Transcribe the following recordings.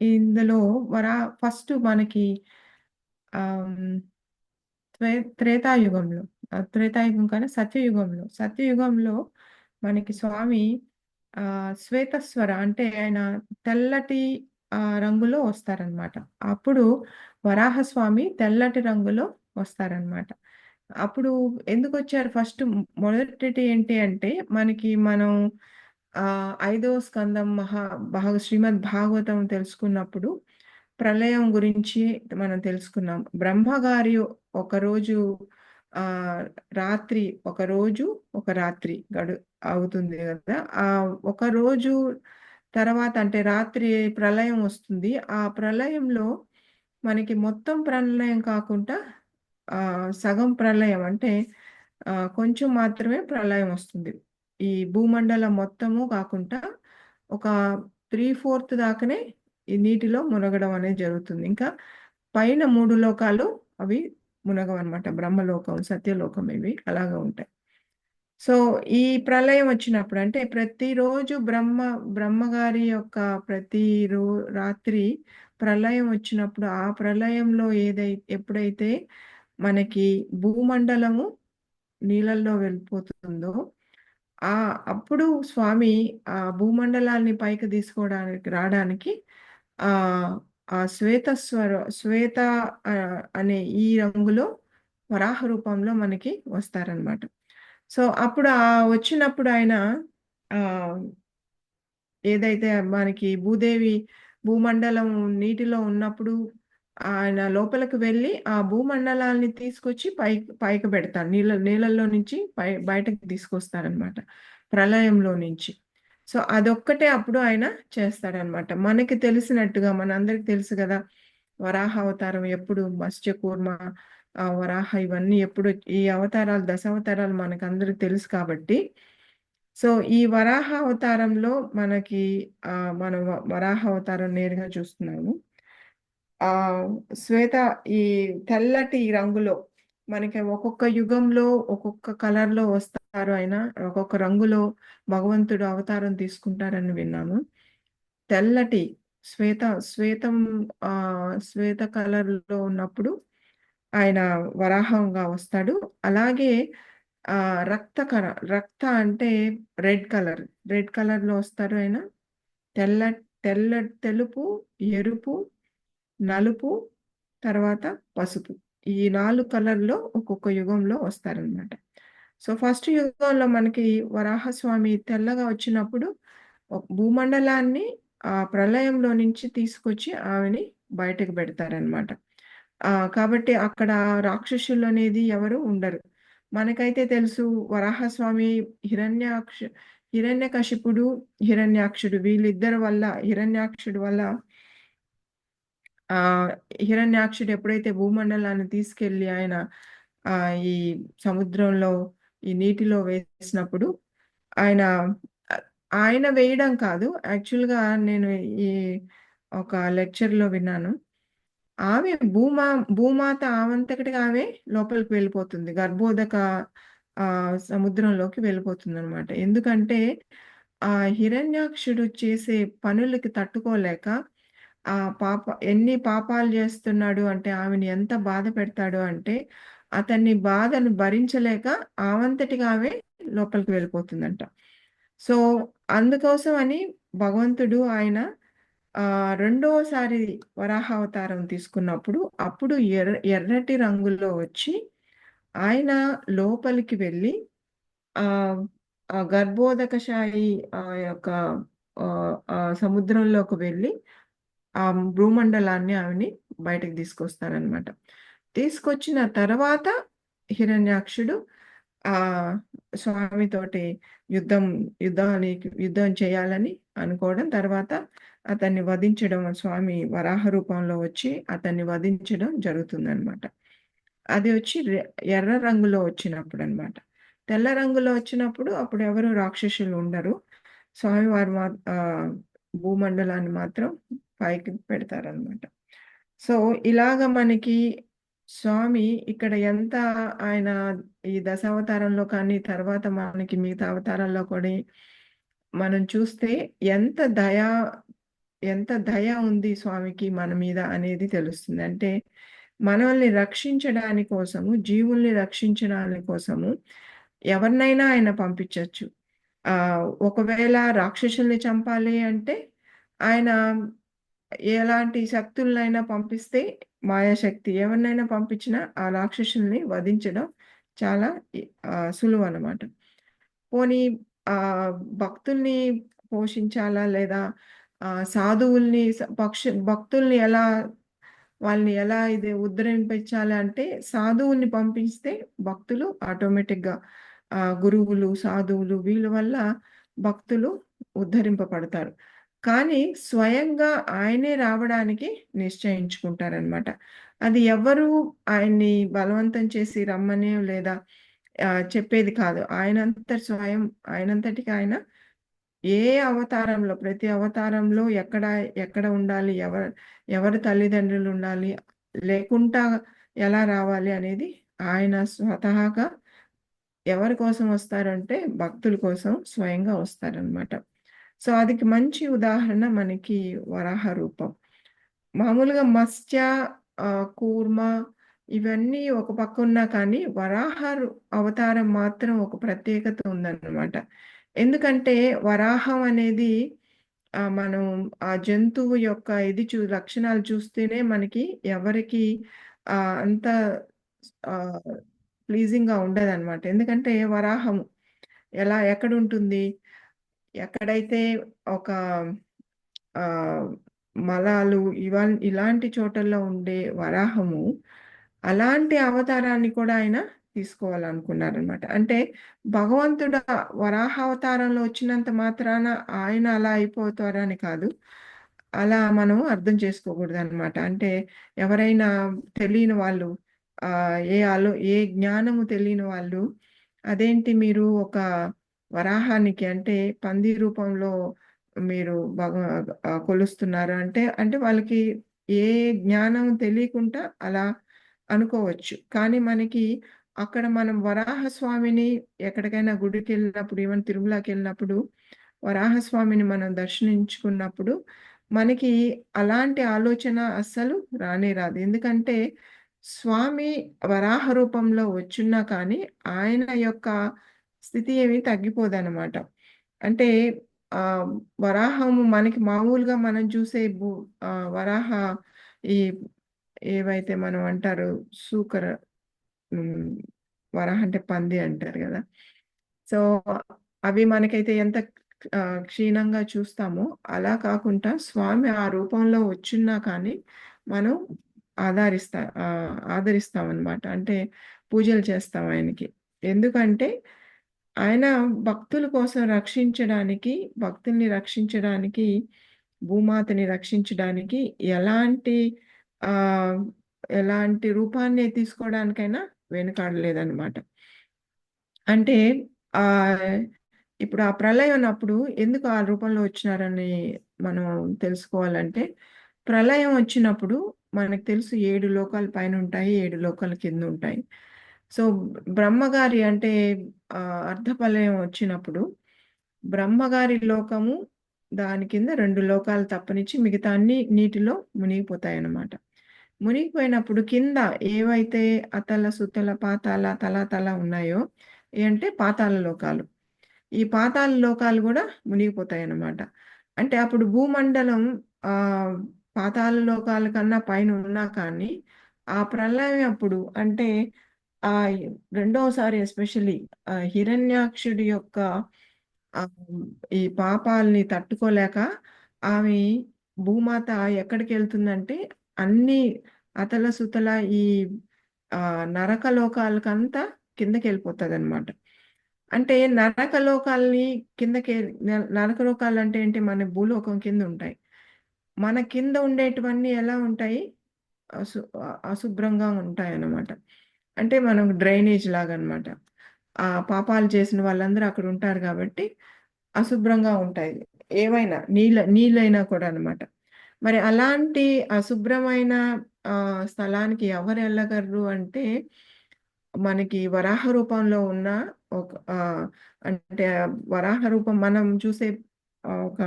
ఇందులో వరా ఫస్ట్ మనకి త్రే త్రేతాయుగంలో త్రేతాయుగం కానీ సత్యయుగంలో. సత్యయుగంలో మనకి స్వామి ఆ శ్వేతస్వర అంటే ఆయన తెల్లటి రంగులో వస్తారనమాట అప్పుడు వరాహస్వామి తెల్లటి రంగులో వస్తారనమాట అప్పుడు ఎందుకు వచ్చారు ఫస్ట్ మొదటిటి ఏంటి అంటే మనకి మనం ఐదవ స్కందం మహా భాగ శ్రీమద్ భాగవతం తెలుసుకున్నప్పుడు ప్రళయం గురించి మనం తెలుసుకున్నాం. బ్రహ్మగారి ఒకరోజు రాత్రి ఒక రోజు ఒక రాత్రి గడు అవుతుంది కదా? ఆ ఒక రోజు తర్వాత అంటే రాత్రి ప్రళయం వస్తుంది. ఆ ప్రళయంలో మనకి మొత్తం ప్రళయం కాకుండా సగం ప్రళయం అంటే కొంచెం మాత్రమే ప్రళయం వస్తుంది. ఈ భూమండలం మొత్తము కాకుండా ఒక త్రీ ఫోర్త్ దాకానే ఈ నీటిలో మునగడం అనేది జరుగుతుంది. ఇంకా పైన మూడు లోకాలు అవి మునగవన్నమాట. బ్రహ్మలోకం సత్యలోకం ఇవి అలాగా ఉంటాయి. సో ఈ ప్రళయం వచ్చినప్పుడు అంటే ప్రతిరోజు బ్రహ్మ బ్రహ్మగారి యొక్క ప్రతి రో రాత్రి ప్రళయం వచ్చినప్పుడు ఆ ప్రళయంలో ఏదై ఎప్పుడైతే మనకి భూమండలము నీళ్ళల్లో వెళ్ళిపోతుందో ఆ! అప్పుడు స్వామి ఆ భూమండలాన్ని పైకి తీసుకోవడానికి రావడానికి ఆ ఆ శ్వేత స్వర శ్వేత అనే ఈ రంగులో వరాహ రూపంలో మనకి వస్తారనమాట సో అప్పుడు ఆ వచ్చినప్పుడు ఆయన ఆ ఏదైతే మనకి భూదేవి భూమండలం నీటిలో ఉన్నప్పుడు ఆయన లోపలికి వెళ్ళి ఆ భూమండలాన్ని తీసుకొచ్చి పైకి పైకి పెడతారు. నీళ్ళ నీళ్ళల్లో నుంచి పై బయటకు తీసుకొస్తారనమాట ప్రళయంలో నుంచి. సో అదొక్కటే అప్పుడు ఆయన చేస్తాడనమాట మనకి తెలిసినట్టుగా మనందరికి తెలుసు కదా వరాహ అవతారం ఎప్పుడు మత్స్య కూర్మ వరాహ ఇవన్నీ ఎప్పుడు ఈ అవతారాలు దశావతారాలు మనకు అందరికి తెలుసు కాబట్టి. సో ఈ వరాహ అవతారంలో మనకి మనం వరాహ అవతారం నేరుగా చూస్తున్నాము. ఆ శ్వేత ఈ తెల్లటి రంగులో మనకి ఒక్కొక్క యుగంలో ఒక్కొక్క కలర్లో వస్తారు ఆయన. ఒక్కొక్క రంగులో భగవంతుడు అవతారం తీసుకుంటారని విన్నాము. తెల్లటి శ్వేత శ్వేతం ఆ శ్వేత కలర్లో ఉన్నప్పుడు ఆయన వరాహంగా వస్తాడు. అలాగే ఆ రక్త కర రక్త అంటే రెడ్ కలర్. రెడ్ కలర్లో వస్తారు ఆయన. తెల్ల తెల్ల తెలుపు ఎరుపు నలుపు తర్వాత పసుపు. ఈ నాలుగు కలర్లో ఒక్కొక్క యుగంలో వస్తారనమాట సో ఫస్ట్ యుగంలో మనకి వరాహస్వామి తెల్లగా వచ్చినప్పుడు భూమండలాన్ని ఆ ప్రళయంలో నుంచి తీసుకొచ్చి ఆమెని బయటకు పెడతారనమాట కాబట్టి అక్కడ రాక్షసులు అనేది ఎవరు ఉండరు. మనకైతే తెలుసు వరాహస్వామి హిరణ్యాక్ష హిరణ్యకశిపుడు హిరణ్యాక్షుడు. వీళ్ళిద్దరి వల్ల హిరణ్యాక్షుడు వల్ల హిరణ్యాక్షుడు ఎప్పుడైతే భూమండలాన్ని తీసుకెళ్ళి ఆయన ఆ ఈ సముద్రంలో ఈ నీటిలో వేసినప్పుడు ఆయన ఆయన వేయడం కాదు. యాక్చువల్గా నేను ఈ ఒక లెక్చర్లో విన్నాను. ఆమె భూమా భూమాత ఆవంతకటిగా ఆమె లోపలికి వెళ్ళిపోతుంది. గర్భోదక ఆ సముద్రంలోకి వెళ్ళిపోతుంది అనమాట ఎందుకంటే ఆ హిరణ్యాక్షుడు చేసే పనులకి తట్టుకోలేక ఆ పాప ఎన్ని పాపాలు చేస్తున్నాడు అంటే ఆమెను ఎంత బాధ పెడతాడు అంటే అతన్ని బాధను భరించలేక ఆవంతటిగా ఆమె లోపలికి వెళ్ళిపోతుందంట. సో అందుకోసం అని భగవంతుడు ఆయన రెండవసారి రెండోసారి వరాహ అవతారం తీసుకున్నప్పుడు అప్పుడు ఎర్ర ఎర్రటి రంగుల్లో వచ్చి ఆయన లోపలికి వెళ్ళి ఆ గర్భోదకశాయి ఆ యొక్క సముద్రంలోకి వెళ్ళి ఆ భూమండలాన్ని ఆమెని బయటకు తీసుకొస్తారనమాట తీసుకొచ్చిన తర్వాత హిరణ్యాక్షుడు ఆ స్వామితోటి యుద్ధం యుద్ధానికి యుద్ధం చేయాలని అనుకోవడం తర్వాత అతన్ని వధించడం స్వామి వరాహ రూపంలో వచ్చి అతన్ని వధించడం జరుగుతుందనమాట అది వచ్చి ఎర్ర రంగులో వచ్చినప్పుడు అనమాట తెల్ల రంగులో వచ్చినప్పుడు అప్పుడు ఎవరు రాక్షసులు ఉండరు. స్వామివారు మా ఆ, భూమండలాన్ని మాత్రం పైకి పెడతారనమాట సో ఇలాగ మనకి స్వామి ఇక్కడ ఎంత ఆయన ఈ దశావతారంలో కానీ తర్వాత మనకి మిగతా అవతారాల్లో కూడా మనం చూస్తే ఎంత దయా ఎంత దయ ఉంది స్వామికి మన మీద అనేది తెలుస్తుంది. అంటే మనల్ని రక్షించడాని కోసము, జీవుల్ని రక్షించడాని కోసము ఎవరినైనా ఆయన పంపించవచ్చు ఒకవేళ రాక్షసుల్ని చంపాలి అంటే ఆయన ఎలాంటి శక్తులనైనా పంపిస్తే మాయాశక్తి ఎవరినైనా పంపించినా ఆ రాక్షసుల్ని వధించడం చాలా సులువు అనమాట పోనీ ఆ భక్తుల్ని పోషించాలా లేదా సాధువుల్ని పక్ష భక్తుల్ని ఎలా వాళ్ళని ఎలా ఇది ఉద్ధరింపించాలి అంటే సాధువుల్ని పంపిస్తే భక్తులు ఆటోమేటిక్‌గా గురువులు, సాధువులు వీళ్ళ వల్ల భక్తులు ఉద్ధరింపబడతారు. కానీ స్వయంగా ఆయనే రావడానికి నిశ్చయించుకుంటారనమాట. అది ఎవ్వరు ఆయన్ని బలవంతం చేసి రమ్మని లేదా చెప్పేది కాదు. ఆయనంత స్వయం ఆయనంతటికి ఆయన ఏ అవతారంలో ప్రతి అవతారంలో ఎక్కడ, ఎక్కడ ఉండాలి, ఎవరు ఎవరి తల్లిదండ్రులు ఉండాలి, లేకుండా ఎలా రావాలి అనేది ఆయన స్వతహాగా ఎవరి కోసం వస్తారంటే భక్తుల కోసం స్వయంగా వస్తారనమాట. సో, అదికి మంచి ఉదాహరణ మనకి వరాహ రూపం. మామూలుగా మత్స్య కూర్మ ఇవన్నీ ఒక పక్కున్నా కానీ వరాహ అవతారం మాత్రం ఒక ప్రత్యేకత ఉందన్నమాట. ఎందుకంటే వరాహం అనేది మనం ఆ జంతువు యొక్క ఇది చూ లక్షణాలు చూస్తేనే మనకి ఎవరికి అంత ప్లీజింగ్గా ప్లీజింగ్‌గా ఉండదనమాట. ఎందుకంటే వరాహము ఎలా ఎక్కడ ఉంటుంది ఎక్కడైతే ఒక మలాలు ఇవన్నీ ఇలాంటి చోటల్లో ఉండే వరాహము, అలాంటి అవతారాన్ని కూడా ఆయన తీసుకోవాలనుకున్నారనమాట. అంటే భగవంతుడు వరాహ అవతారంలో వచ్చినంత మాత్రాన ఆయన అలా అయిపోతారని కాదు. అలా మనం అర్థం చేసుకోకూడదు అనమాట అంటే ఎవరైనా తెలియని వాళ్ళు ఏ ఆలో ఏ జ్ఞానము తెలియని వాళ్ళు అదేంటి మీరు ఒక వరాహానికి అంటే పంది రూపంలో మీరు కొలుస్తున్నారు అంటే, అంటే వాళ్ళకి ఏ జ్ఞానం తెలియకుండా అలా అనుకోవచ్చు. కానీ మనకి అక్కడ మనం వరాహస్వామిని ఎక్కడికైనా గుడికి వెళ్ళినప్పుడు ఏమైనా ఈవెన్ తిరుమలకెళ్ళినప్పుడు వరాహస్వామిని మనం దర్శించుకున్నప్పుడు మనకి అలాంటి ఆలోచన అస్సలు రానే రాదు. ఎందుకంటే స్వామి వరాహ రూపంలో వచ్చున్నా కానీ ఆయన యొక్క స్థితి ఏమి తగ్గిపోదనమాట. అంటే ఆ వరాహము మనకి మామూలుగా మనం చూసే భూ వరాహ ఈ ఏవైతే మనం అంటారు సూకర వరాహ అంటే పంది అంటారు కదా సో, అవి మనకైతే ఎంత క్షీణంగా చూస్తామో అలా కాకుండా స్వామి ఆ రూపంలో వచ్చున్నా కానీ మనం ఆధారిస్తా ఆదరిస్తాం అనమాట అంటే పూజలు చేస్తాం ఆయనకి. ఎందుకంటే ఆయన భక్తుల కోసం రక్షించడానికి, భక్తుల్ని రక్షించడానికి, భూమాతని రక్షించడానికి ఎలాంటి ఆ ఎలాంటి రూపాన్ని తీసుకోవడానికైనా వెనుకాడలేదనమాట. అంటే ఆ ఇప్పుడు ఆ ప్రళయం అన్నప్పుడు ఎందుకు ఆ రూపంలో వచ్చినారని మనం తెలుసుకోవాలంటే, ప్రళయం వచ్చినప్పుడు మనకు తెలుసు ఏడు లోకాలు పైన ఉంటాయి ఏడు లోకాలు కిందుంటాయి. సో, బ్రహ్మగారి అంటే ఆహ్, వచ్చినప్పుడు బ్రహ్మగారి లోకము, దాని కింద రెండు లోకాలు తప్పనిచ్చి మిగతా అన్ని నీటిలో మునిగిపోతాయి అన్నమాట మునిగిపోయినప్పుడు కింద ఏవైతే అతల, సుతల, తల తల ఉన్నాయో అంటే పాతాల లోకాలు. ఈ పాతాళ లోకాలు కూడా మునిగిపోతాయి అన్నమాట అంటే అప్పుడు భూమండలం ఆహ్, లోకాల కన్నా పైన ఉన్నా కానీ, ఆ ప్రళయం అప్పుడు అంటే ఆ రెండోసారి ఎస్పెషల్లీ హిరణ్యాక్షుడి యొక్క ఈ పాపాల్ని తట్టుకోలేక ఆమె భూమాత ఎక్కడికి వెళ్తుందంటే అన్ని అతల, సుతల ఈ ఆహ్, నరక లోకాలకంతా అనమాట అంటే నరకలోకాల్ని కిందకి నరకలోకాలు అంటే ఏంటి? మన భూలోకం కింద ఉంటాయి మన కింద ఉండేటివన్నీ ఎలా ఉంటాయి? అశు అశుభ్రంగా ఉంటాయి అన్నమాట అంటే మనం డ్రైనేజ్ లాగా అనమాట ఆ పాపాలు చేసిన వాళ్ళందరూ అక్కడ ఉంటారు కాబట్టి అశుభ్రంగా ఉంటాయి. ఏవైనా నీళ్ళ నీళ్ళైనా కూడా అనమాట. మరి అలాంటి అశుభ్రమైన స్థలానికి ఎవరు వెళ్ళగలరు అంటే, మనకి వరాహ రూపంలో ఉన్న ఒక అంటే వరాహ రూపం మనం చూసే ఒక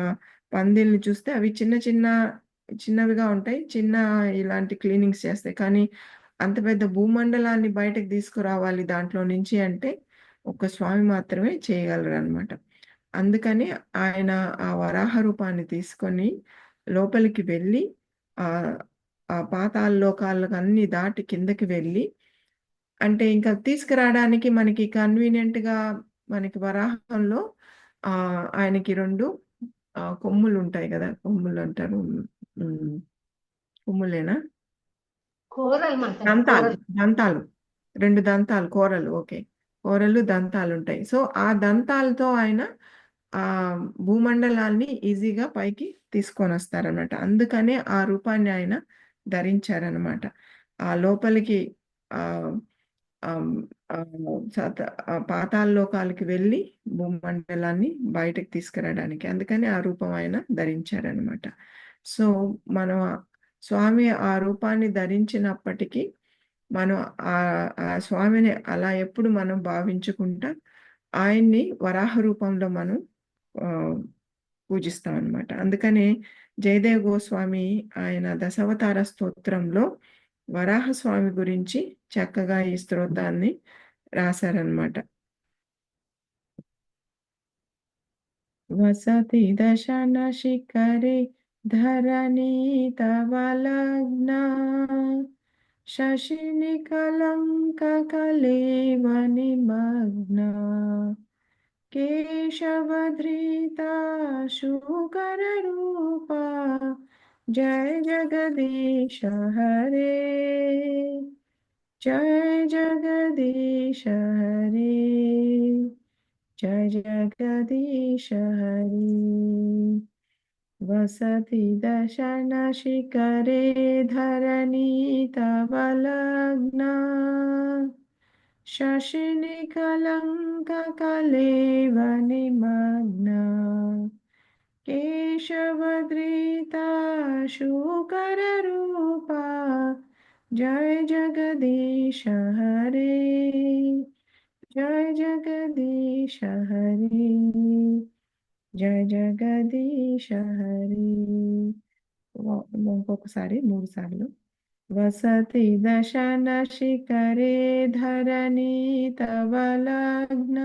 పందిల్ని చూస్తే అవి చిన్న చిన్న చిన్నవిగా ఉంటాయి. చిన్న ఇలాంటి క్లీనింగ్స్ చేస్తాయి. కానీ అంత పెద్ద భూమండలాన్ని బయటకు తీసుకురావాలి దాంట్లో నుంచి అంటే, ఒక స్వామి మాత్రమే చేయగలరు అనమాట అందుకని ఆయన ఆ వరాహ రూపాన్ని తీసుకొని లోపలికి వెళ్ళి ఆ ఆ పాతాల లోకాలకు అన్ని దాటి కిందకి వెళ్ళి అంటే ఇంకా తీసుకురావడానికి మనకి కన్వీనియంట్‌గా మనకి వరాహంలో ఆయనకి రెండు కొమ్ములు ఉంటాయి కదా కొమ్ములు అంటారు కొమ్ములేనా? దంతాలు. దంతాలు. 2 దంతాలు కోరలు. ఓకే. కోరలు, దంతాలుంటాయి. సో, ఆ దంతాలతో ఆయన ఆహ్, భూమండలాన్ని ఈజీగా పైకి తీసుకొనొస్తారనమాట. అందుకనే ఆ రూపాన్ని ఆయన ధరించారనమాట. ఆ లోపలికి ఆహ్, ఆహ్, ఆహ్, సత ఆహ్, పాతాళ లోకాలకి వెళ్ళి భూమండలాన్ని బయటకి తీసుకురాడానికి. అందుకని ఆ రూపం ఆయన ధరించారనమాట. సో, మనం స్వామి ఆ రూపాన్ని ధరించినప్పటికీ మనం ఆ స్వామిని అలా ఎప్పుడు మనం భావించుకుంటా ఆయన్ని వరాహ రూపంలో మనం పూజిస్తాం పూజిస్తామనమాట. అందుకనే జయదేవ్ గోస్వామి ఆయన దశావతార స్తోత్రంలో వరాహ స్వామి గురించి చక్కగా ఈ స్తోత్రాన్ని రాశారనమాట. వసతి దశన శిఖరే ధరణి తవ లగ్నా శశిని కలంక కలేవ నిమగ్నా కేశవధృతా శూకర రూపా జయ జగదీశ హరే జయ జగదీశ హరే జయ జగదీశ హరే వసతి దశన శిఖరే ధరణి తవ లగ్నా శశిని కలంక కలేవ నిమగ్నా కేశవధృతా శూకర రూపా జయ జగదీశ హరి. ఇంకొకసారి మూడు సార్లు. వసతి దశన శిఖరే ధరణి తవలగ్న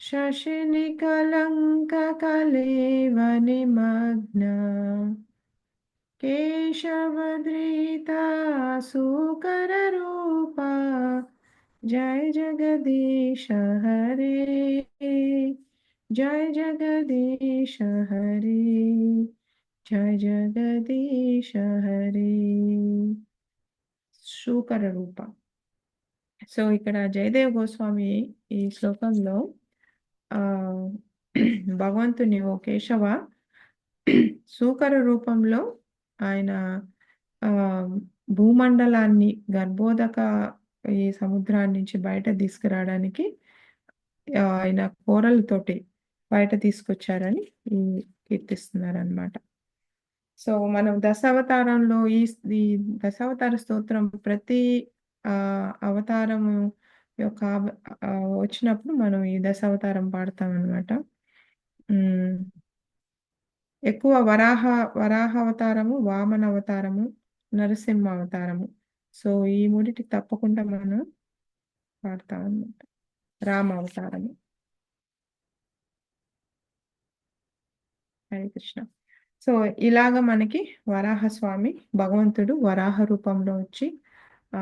శశిని కలంక కలేవ మగ్న. కేశవధృతా శూకర రూపా. జయ జగదీశ హరే. జయ జగదీశ హరే జయ జగదీశ హరే శూకర రూప సో ఇక్కడ జయదేవ్ గోస్వామి ఈ శ్లోకంలో భగవంతుని ఓ కేశవ శూకర రూపంలో ఆయన భూమండలాన్ని గర్భోదక ఈ సముద్రాన్ని నుంచి బయట తీసుకురావడానికి ఆయన కోరలతోటి బయట తీసుకొచ్చారని ఈ కీర్తిస్తున్నారనమాట సో మనం దశావతారంలో ఈ ఈ దశావతార స్తోత్రం ప్రతి అవతారము యొక్క వచ్చినప్పుడు మనం ఈ దశావతారం పాడతాం అనమాట ఎక్కువ వరాహ వరాహ అవతారము వామన అవతారము నరసింహ అవతారము సో ఈ మూడిటి తప్పకుండా మనం పాడతాం అనమాట రామ అవతారము హరే కృష్ణ. సో ఇలాగ మనకి వరాహ స్వామి భగవంతుడు వరాహ రూపంలో వచ్చి ఆ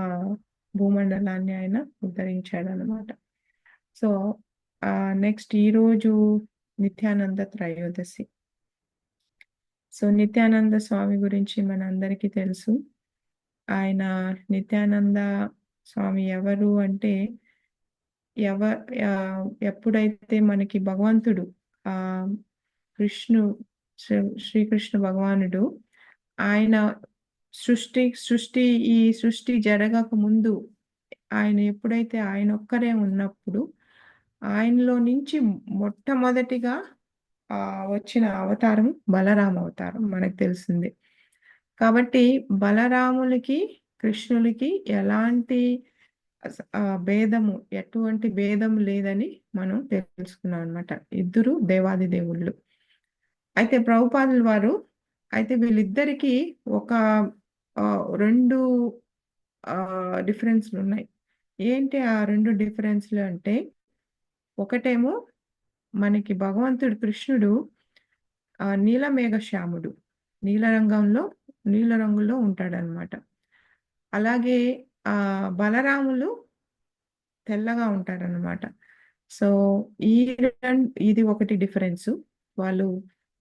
భూమండలాన్ని ఆయన ఉద్ధరించాడు అనమాట సో ఆ నెక్స్ట్ ఈరోజు నిత్యానంద త్రయోదశి. సో నిత్యానంద స్వామి గురించి మన అందరికీ తెలుసు. ఆయన నిత్యానంద స్వామి ఎవరు అంటే ఎవ ఎప్పుడైతే మనకి భగవంతుడు ఆ కృష్ణు శ్రీ- శ్రీకృష్ణ భగవానుడు. ఆయన సృష్టి సృష్టి ఈ సృష్టి జరగక ముందు ఆయన ఎప్పుడైతే ఆయన ఒక్కరే ఉన్నప్పుడు ఆయనలో నుంచి మొట్టమొదటిగా వచ్చిన అవతారం బలరామ అవతారం మనకు తెలిసింది. కాబట్టి బలరాములకి కృష్ణులకి ఎలాంటి భేదము ఎటువంటి భేదం లేదని మనం తెలుసుకున్నాం అనమాట ఇద్దరు దేవాది దేవుళ్ళు. అయితే ప్రభుపాదులు వారు అయితే వీళ్ళిద్దరికీ ఒక రెండు డిఫరెన్స్లు ఉన్నాయి ఏంటి ఆ రెండు డిఫరెన్స్లు అంటే ఒకటేమో మనకి భగవంతుడు కృష్ణుడు నీలమేఘ శ్యాముడు నీలరంగంలో నీల రంగులో ఉంటాడనమాట అలాగే బలరాములు తెల్లగా ఉంటారనమాట సో ఈ ఇది ఒకటి డిఫరెన్స్. వాళ్ళు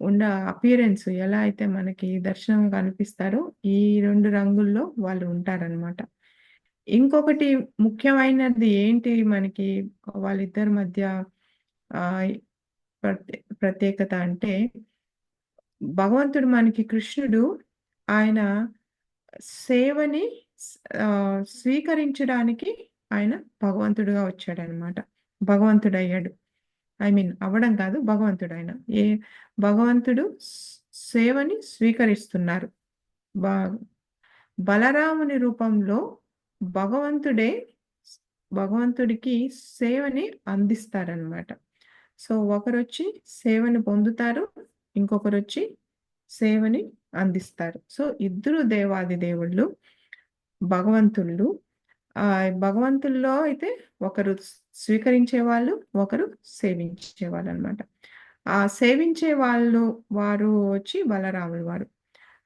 ఉన్న అపియరెన్స్ ఎలా అయితే మనకి దర్శనం కనిపిస్తారో ఈ రెండు రంగుల్లో వాళ్ళు ఉంటారనమాట ఇంకొకటి ముఖ్యమైనది ఏంటి మనకి వాళ్ళిద్దరి మధ్య ప్రత్యే- ప్రత్యేకత అంటే భగవంతుడు మనకి కృష్ణుడు ఆయన సేవని స్వీకరించడానికి ఆయన భగవంతుడుగా వచ్చాడనమాట భగవంతుడు అయ్యాడు ఐ మీన్ అవ్వడం కాదు భగవంతుడు ఆయన ఏ భగవంతుడు సేవని స్వీకరిస్తున్నారు. బా బలరాముని రూపంలో భగవంతుడే భగవంతుడికి సేవని అందిస్తారనమాట సో ఒకరు వచ్చి సేవని పొందుతారు ఇంకొకరు వచ్చి సేవని అందిస్తారు. సో ఇద్దరు దేవాది దేవుళ్ళు భగవంతుళ్ళు భగవంతుల్లో అయితే ఒకరు స్వీకరించే వాళ్ళు ఒకరు సేవించే వాళ్ళు అనమాట ఆ సేవించే వాళ్ళు వారు వచ్చి బలరాములు వారు.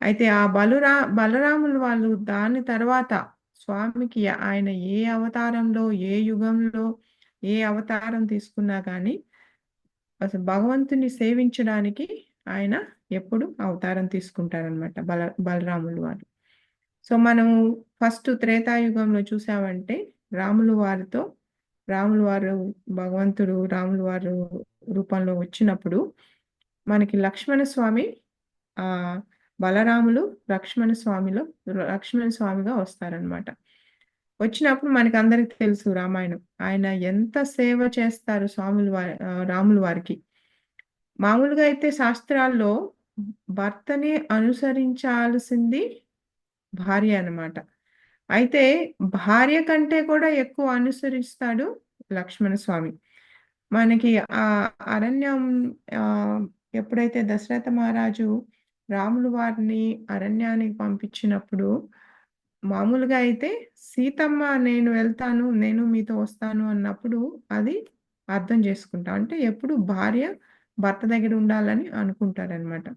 అయితే ఆ బలురా బలరాములు వాళ్ళు దాని తర్వాత స్వామికి ఆయన ఏ అవతారంలో ఏ యుగంలో ఏ అవతారం తీసుకున్నా కానీ అసలు భగవంతుని సేవించడానికి ఆయన ఎప్పుడు అవతారం తీసుకుంటారనమాట బల బలరాములు వారు. సో మనం ఫస్ట్ త్రేతాయుగంలో చూసామంటే రాములు వారితో రాములు వారు భగవంతుడు రాములు వారు రూపంలో వచ్చినప్పుడు మనకి లక్ష్మణ స్వామి ఆ బలరాములు లక్ష్మణ స్వామిలో లక్ష్మణ స్వామిగా వస్తారనమాట వచ్చినప్పుడు మనకి అందరికి తెలుసు రామాయణం. ఆయన ఎంత సేవ చేస్తారు స్వాములు వారి రాములు వారికి. మామూలుగా అయితే శాస్త్రాల్లో భర్తని అనుసరించాల్సింది భార్య అనమాట అయితే భార్య కంటే కూడా ఎక్కువ అనుసరిస్తాడు లక్ష్మణ స్వామి మనకి ఆ అరణ్యం ఎప్పుడైతే దశరథ మహారాజు రాములు వారిని అరణ్యానికి పంపించినప్పుడు మామూలుగా అయితే సీతమ్మ నేను వెళ్తాను నేను మీతో వస్తాను అన్నప్పుడు అది అర్థం చేసుకుంటా. అంటే ఎప్పుడు భార్య భర్త దగ్గర ఉండాలని అనుకుంటారనమాట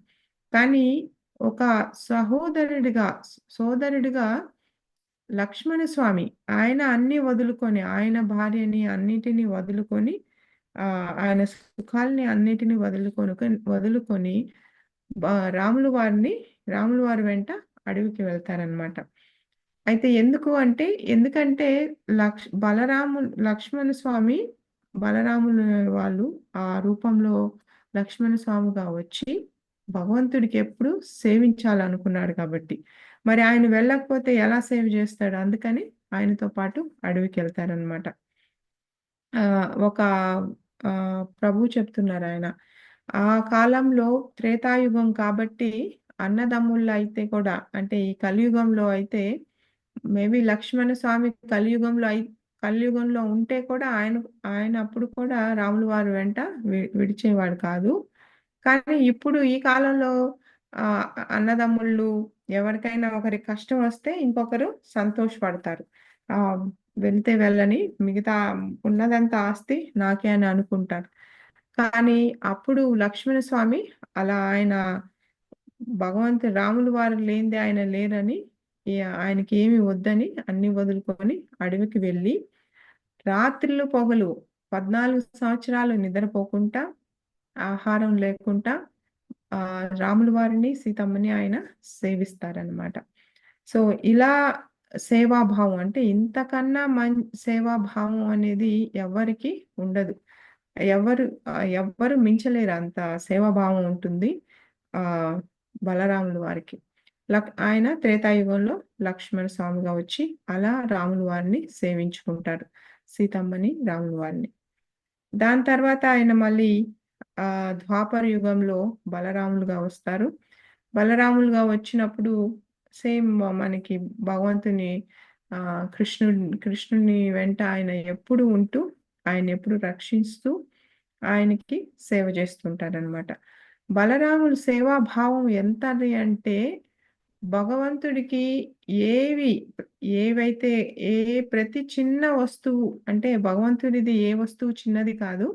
కానీ ఒక సహోదరుడిగా సోదరుడిగా లక్ష్మణ స్వామి ఆయన అన్ని వదులుకొని ఆయన భార్యని అన్నిటినీ వదులుకొని ఆయన సుఖాలని అన్నిటిని వదులుకొని వదులుకొని రాములు వారిని రాములు వారి వెంట అడవికి వెళ్తారనమాట అయితే ఎందుకు అంటే ఎందుకంటే లక్ష్ బలరాము లక్ష్మణ స్వామి బలరాములు వాళ్ళు ఆ రూపంలో లక్ష్మణ స్వామిగా వచ్చి భగవంతుడికి ఎప్పుడు సేవించాలనుకున్నాడు కాబట్టి. మరి ఆయన వెళ్ళకపోతే ఎలా సేవ్ చేస్తాడు? అందుకని ఆయనతో పాటు అడవికి వెళ్తారనమాట ఆ, ఒక ప్రభు చెప్తున్నారు ఆయన. ఆ కాలంలో త్రేతాయుగం కాబట్టి అన్నదమ్ముళ్ళు అయితే కూడా అంటే ఈ కలియుగంలో అయితే మేబీ లక్ష్మణ స్వామి కలియుగంలో అయి కలియుగంలో ఉంటే కూడా ఆయన ఆయన అప్పుడు కూడా రాములు వారి వెంట విడిచేవాడు కాదు. కానీ ఇప్పుడు ఈ కాలంలో ఆ, అన్నదమ్ముళ్ళు ఎవరికైనా ఒకరి కష్టం వస్తే ఇంకొకరు సంతోషపడతారు. ఆ వెళ్తే వెళ్ళని మిగతా ఉన్నదంతా ఆస్తి నాకే అని అనుకుంటారు. కానీ అప్పుడు లక్ష్మణ స్వామి అలా ఆయన భగవంతు రాములు వారు లేనిదే ఆయన లేరని ఆయనకి ఏమి వద్దని అన్ని వదులుకొని అడవికి వెళ్ళి రాత్రులు పొగలు పద్నాలుగు సంవత్సరాలు నిద్రపోకుండా ఆహారం లేకుండా రాముల వారిని సీతమ్మని ఆయన సేవిస్తారనమాట సో ఇలా సేవాభావం అంటే ఇంతకన్నా మం సేవాభావం అనేది ఎవరికి ఉండదు. ఎవరు ఎవ్వరు మించలేరు అంత సేవాభావం ఉంటుంది ఆ బలరాముల వారికి. లక్ ఆయన త్రేతాయుగంలో లక్ష్మణ స్వామిగా వచ్చి అలా రాముల వారిని సేవించుకుంటారు సీతమ్మని రాముల వారిని. దాని తర్వాత ఆయన మళ్ళీ ద్వాపర యుగంలో బలరాములుగా వస్తారు. బలరాములుగా వచ్చినప్పుడు సేమ్ మనకి భగవంతుని ఆ కృష్ణుడి కృష్ణుని వెంట ఆయన ఎప్పుడు ఉంటూ ఆయన ఎప్పుడు రక్షిస్తూ ఆయనకి సేవ చేస్తుంటారనమాట బలరాములు సేవాభావం ఎంత అది అంటే భగవంతుడికి ఏవి ఏవైతే ఏ ప్రతి చిన్న వస్తువు అంటే భగవంతుడిది ఏ వస్తువు చిన్నది కాదు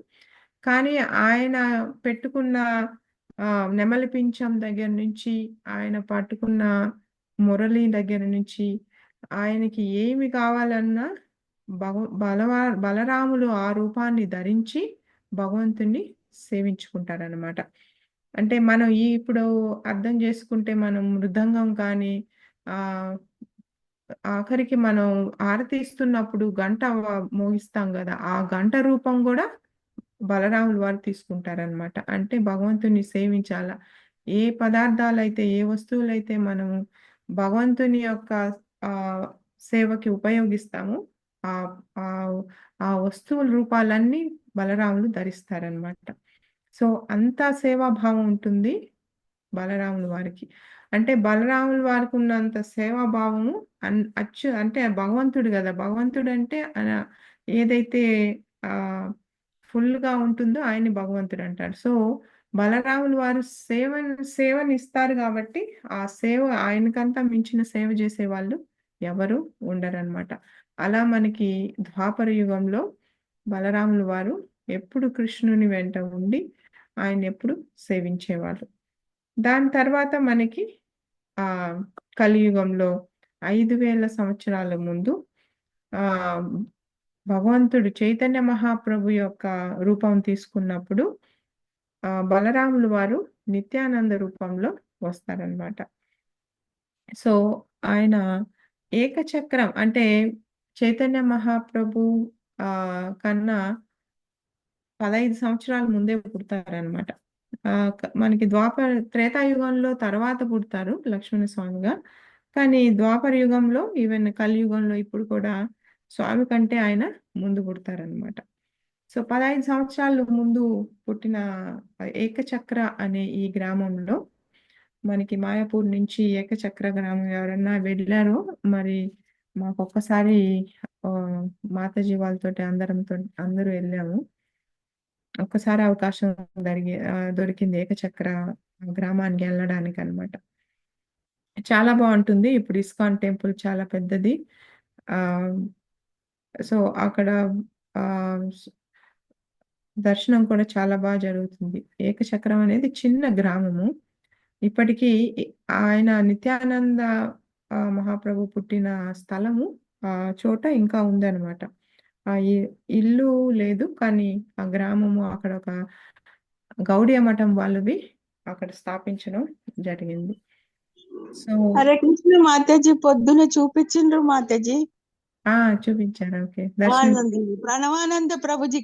కానీ ఆయన పెట్టుకున్న ఆ, నెమలి పించం దగ్గర నుంచి ఆయన పట్టుకున్న మురళి దగ్గర నుంచి ఆయనకి ఏమి కావాలన్నా భగ బలవా బలరాములు ఆ రూపాన్ని ధరించి భగవంతుణ్ణి సేవించుకుంటారనమాట అంటే మనం ఈ ఇప్పుడు అర్థం చేసుకుంటే మనం మృదంగం కానీ ఆ ఆఖరికి మనం ఆరతి ఇస్తున్నప్పుడు గంట మోగిస్తాం కదా ఆ గంట రూపం కూడా బలరాములు వారు తీసుకుంటారనమాట అంటే భగవంతుని సేవించాల? ఏ పదార్థాలు అయితే ఏ వస్తువులు అయితే మనము భగవంతుని యొక్క ఆ సేవకి ఉపయోగిస్తామో ఆ ఆ వస్తువుల రూపాలన్నీ బలరాములు ధరిస్తారనమాట సో అంత సేవాభావం ఉంటుంది బలరాముల వారికి. అంటే బలరాముల వారికి ఉన్నంత సేవాభావము అన్ అచ్చు అంటే భగవంతుడు కదా. భగవంతుడు అంటే ఆయన ఏదైతే ఫుల్గా గా ఉంటుందో ఆయన్ని భగవంతుడు అంటారు సో బలరాములు వారు సేవ సేవని ఇస్తారు కాబట్టి ఆ సేవ ఆయనకంతా మించిన సేవ చేసే వాళ్ళు ఎవరు ఉండరనమాట అలా మనకి ద్వాపర యుగంలో బలరాములు వారు ఎప్పుడు కృష్ణుని వెంట ఉండి ఆయన ఎప్పుడు సేవించేవాళ్ళు. దాని తర్వాత మనకి ఆ కలియుగంలో ఐదు వేల సంవత్సరాల ముందు ఆ భగవంతుడు చైతన్య మహాప్రభు యొక్క రూపం తీసుకున్నప్పుడు ఆ బలరాములు వారు నిత్యానంద రూపంలో వస్తారనమాట సో ఆయన ఏకచక్రం అంటే చైతన్య మహాప్రభు ఆ కన్నా పదహైదు సంవత్సరాల ముందే పుడతారనమాట మనకి ద్వాపర త్రేతాయుగంలో తర్వాత పుడతారు లక్ష్మణ స్వామిగా కానీ ద్వాపర యుగంలో ఈవెన్ కలియుగంలో ఇప్పుడు కూడా స్వామి కంటే ఆయన ముందు పుడతారనమాట సో పదహైదు సంవత్సరాలు ముందు పుట్టిన ఏకచక్ర అనే ఈ గ్రామంలో మనకి మాయాపూర్ నుంచి ఏకచక్ర గ్రామం ఎవరన్నా వెళ్ళారో మరి మాకు ఒక్కసారి మాతాజీ వాళ్ళతో అందరంతో అందరూ వెళ్ళాము. ఒక్కసారి అవకాశం జరిగి దొరికింది ఏకచక్ర గ్రామానికి వెళ్ళడానికి అన్నమాట చాలా బాగుంటుంది. ఇప్పుడు ఇస్కాన్ టెంపుల్ చాలా పెద్దది. ఆ సో అక్కడ ఆ దర్శనం కూడా చాలా బాగా జరుగుతుంది. ఏకచక్రం అనేది చిన్న గ్రామము. ఇప్పటికీ ఆయన నిత్యానంద మహాప్రభు పుట్టిన స్థలము ఆ చోట ఇంకా ఉందన్నమాట. ఆ ఇల్లు లేదు కానీ ఆ గ్రామము అక్కడ ఒక గౌడియ మఠం వాళ్ళవి అక్కడ స్థాపించడం జరిగింది. సో హరే కృష్ణ మాతాజీ పొద్దున చూపించిండ్రు మాతాజీ? ఆ చూపించారు. ఓకే. దర్శనం ఆనంది ప్రణవానంద ప్రభుజీ